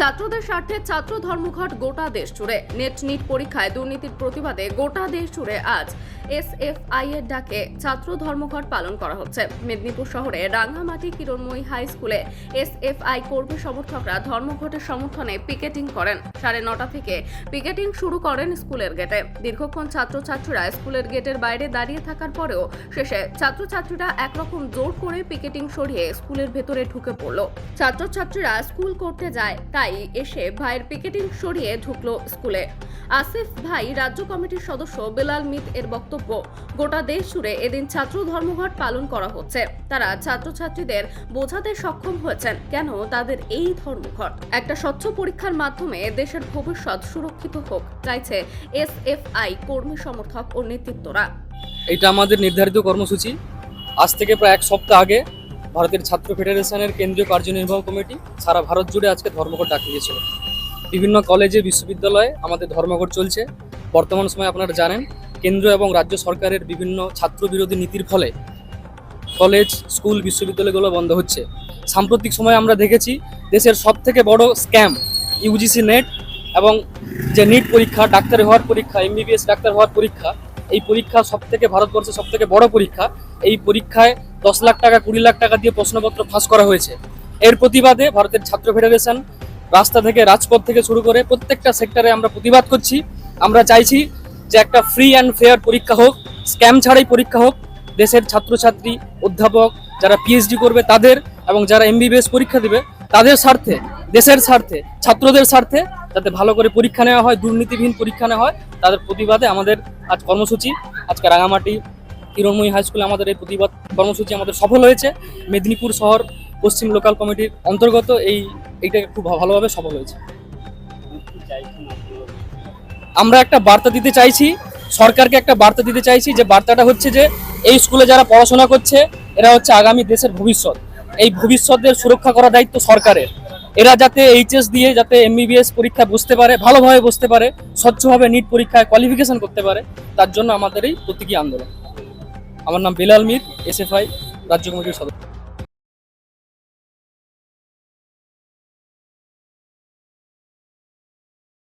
ছাত্রদের স্বার্থে ছাত্র ধর্মঘট গোটা দেশ জুড়ে। নেট নিট পরীক্ষায় দুর্নীতির প্রতিবাদে গোটা দেশ জুড়ে আজ এসএফআই এর ডাকে ছাত্র ধর্মঘট পালন করা হচ্ছে। মেদিনীপুর শহরে রাঙ্গামাটি কিরণময়ী হাই স্কুলে এসএফআই কর্মী সমর্থকরা ধর্মঘটের সমর্থনে পিকেটিং করেন। সাড়ে নটা থেকে পিকেটিং শুরু করেন স্কুলের গেটে। দীর্ঘক্ষণ ছাত্রছাত্রীরা স্কুলের গেটের বাইরে দাঁড়িয়ে থাকার পরেও শেষে ছাত্রছাত্রীরা একরকম জোর করে পিকেটিং সরিয়ে স্কুলের ভেতরে ঢুকে পড়ল। ছাত্রছাত্রীরা স্কুল করতে যায়, তাই এসে ভাইয়ের পিকেটিং সরিয়ে ঢুকলো স্কুলে। আসিফ ভাই রাজ্য কমিটির সদস্য বেলাল মিত এর বক্তব্য, গোটা দেশ জুড়ে এদিন ছাত্র ধর্মঘট পালন করা হচ্ছে। তারা ছাত্রছাত্রীদের বোঝাতে সক্ষম হয়েছেন কেন তাদের এই ধর্মঘট। একটা স্বচ্ছ পরীক্ষার মাধ্যমে দেশের ভবিষ্যৎ সুরক্ষিত হোক, চাইছে এসএফআই কর্মী সমর্থক ও নেতৃত্বরা। এটা আমাদের নির্ধারিত কর্মসূচি। আজ থেকে প্রায় এক সপ্তাহ আগে ভারতের ছাত্র ফেডারেশনের কেন্দ্রীয় কার্যনির্বাহক কমিটি সারা ভারত জুড়ে আজকে ধর্মঘট ডাকা গিয়েছিল বিভিন্ন কলেজে, বিশ্ববিদ্যালয়ে আমাদের ধর্মঘট চলছে। বর্তমান সময়ে আপনারা জানেন, কেন্দ্র এবং রাজ্য সরকারের বিভিন্ন ছাত্র বিরোধী নীতির ফলে কলেজ, স্কুল, বিশ্ববিদ্যালয়গুলো বন্ধ হচ্ছে। সাম্প্রতিক সময়ে আমরা দেখেছি, দেশের সব থেকে বড় স্ক্যাম ইউজিসি নেট এবং যে নিট পরীক্ষা, ডাক্তার হওয়ার পরীক্ষা, এমবিবিএস ডাক্তার হওয়ার পরীক্ষা, এই পরীক্ষা সব থেকে ভারতবর্ষের সব থেকে বড় পরীক্ষা। এই পরীক্ষায় দশ লাখ টাকা, কুড়ি লাখ টাকা দিয়ে প্রশ্নপত্র ফাঁস করা হয়েছে। এর প্রতিবাদে ভারতের ছাত্র ফেডারেশন রাস্তা থেকে, রাজপথ থেকে শুরু করে প্রত্যেকটা সেক্টরে আমরা প্রতিবাদ করছি। আমরা চাইছি যে একটা ফ্রি অ্যান্ড ফেয়ার পরীক্ষা হোক স্ক্যাম ছাড়াই পরীক্ষা হোক। দেশের ছাত্রছাত্রী, অধ্যাপক, যারা পিএইচডি করবে তাদের এবং যারা এমবিবিএস পরীক্ষা দেবে, তাদের স্বার্থে, দেশের স্বার্থে, ছাত্রদের স্বার্থে যাতে ভালো করে পরীক্ষা নেওয়া হয়, দুর্নীতিবিহীন পরীক্ষা নেওয়া হয়, তাদের প্রতিবাদে আমাদের আজ কর্মসূচি। আজকে রাঙামাটি কিরণময়ী হাই স্কুলে আমাদের এই প্রতিবাদ কর্মসূচি আমাদের সফল হয়েছে। মেদিনীপুর শহর পশ্চিম লোকাল কমিটির অন্তর্গত এই, এইটা খুব ভালোভাবে সফল হয়েছে। আমরা একটা বার্তা দিতে চাইছি, সরকারকে একটা বার্তা দিতে চাইছি যে বার্তাটা হচ্ছে যে এই স্কুলে যারা পড়াশোনা করছে, এরা হচ্ছে আগামী দেশের ভবিষ্যৎ। এই ভবিষ্যতের সুরক্ষা করার দায়িত্ব সরকারের। এরা যাতে এইচএস দিয়ে যাতে এমবিবিএস পরীক্ষা বসতে পারে, ভালোভাবে বসতে পারে, স্বচ্ছভাবে নিট পরীক্ষায় কোয়ালিফিকেশন করতে পারে, তার জন্য আমাদের এই প্রতীকী আন্দোলন। আমার নাম বেলাল মির এসএফআই রাজ্য কমিটির সদস্য।